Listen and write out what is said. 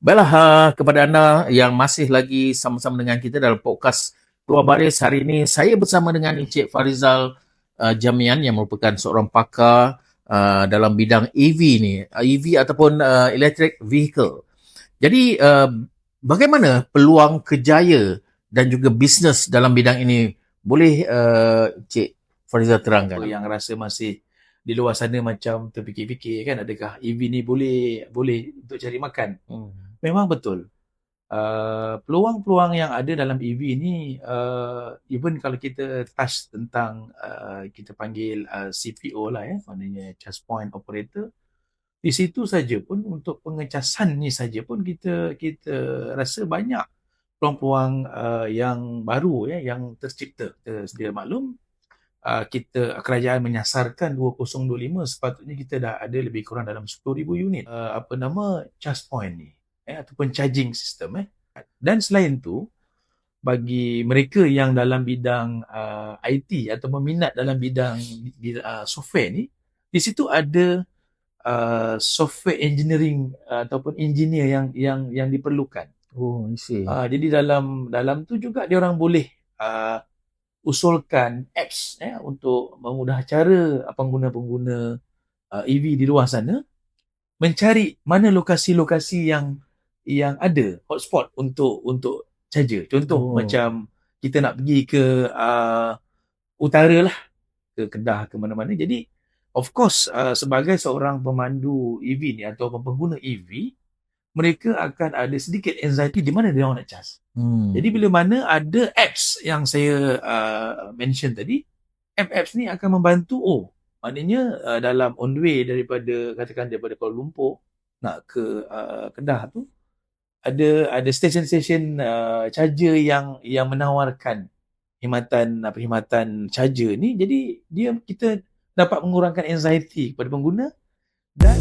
Baiklah uh, kepada anda yang masih lagi sama-sama dengan kita dalam podcast Keluar Baris hari ini saya bersama dengan Encik Farizal uh, Jamian yang merupakan seorang pakar uh, dalam bidang EV ni, uh, EV ataupun uh, electric vehicle. Jadi uh, bagaimana peluang kejaya dan juga bisnes dalam bidang ini boleh uh, Encik Farizal terangkan? Yang rasa masih di luar sana macam terfikir-fikir kan adakah EV ni boleh boleh untuk cari makan. Hmm. Memang betul uh, peluang-peluang yang ada dalam EV ni uh, even kalau kita touch tentang uh, kita panggil uh, CPO lah ya maknanya charge point operator di situ saja pun untuk pengecasan ni saja pun kita kita rasa banyak peluang-peluang uh, yang baru ya yang tercipta kita sedia maklum uh, kita kerajaan menyasarkan 2025 sepatutnya kita dah ada lebih kurang dalam 10,000 unit uh, apa nama charge point ni eh, ataupun charging system eh. Dan selain tu bagi mereka yang dalam bidang uh, IT atau meminat dalam bidang uh, software ni di situ ada uh, software engineering uh, ataupun engineer yang yang yang diperlukan. Oh, I see. Uh, jadi dalam dalam tu juga dia orang boleh uh, usulkan apps eh, untuk memudah cara pengguna-pengguna uh, EV di luar sana mencari mana lokasi-lokasi yang yang ada hotspot untuk untuk charger. Contoh oh. macam kita nak pergi ke uh, utara lah, ke Kedah ke mana-mana. Jadi of course uh, sebagai seorang pemandu EV ni atau pengguna EV, mereka akan ada sedikit anxiety di mana dia orang nak charge. Hmm. Jadi bila mana ada apps yang saya uh, mention tadi, apps ni akan membantu oh maknanya uh, dalam on the way daripada katakan daripada Kuala Lumpur nak ke uh, Kedah tu ada ada stesen-stesen uh, charger yang yang menawarkan perkhidmatan perkhidmatan charger ni jadi dia kita dapat mengurangkan anxiety kepada pengguna dan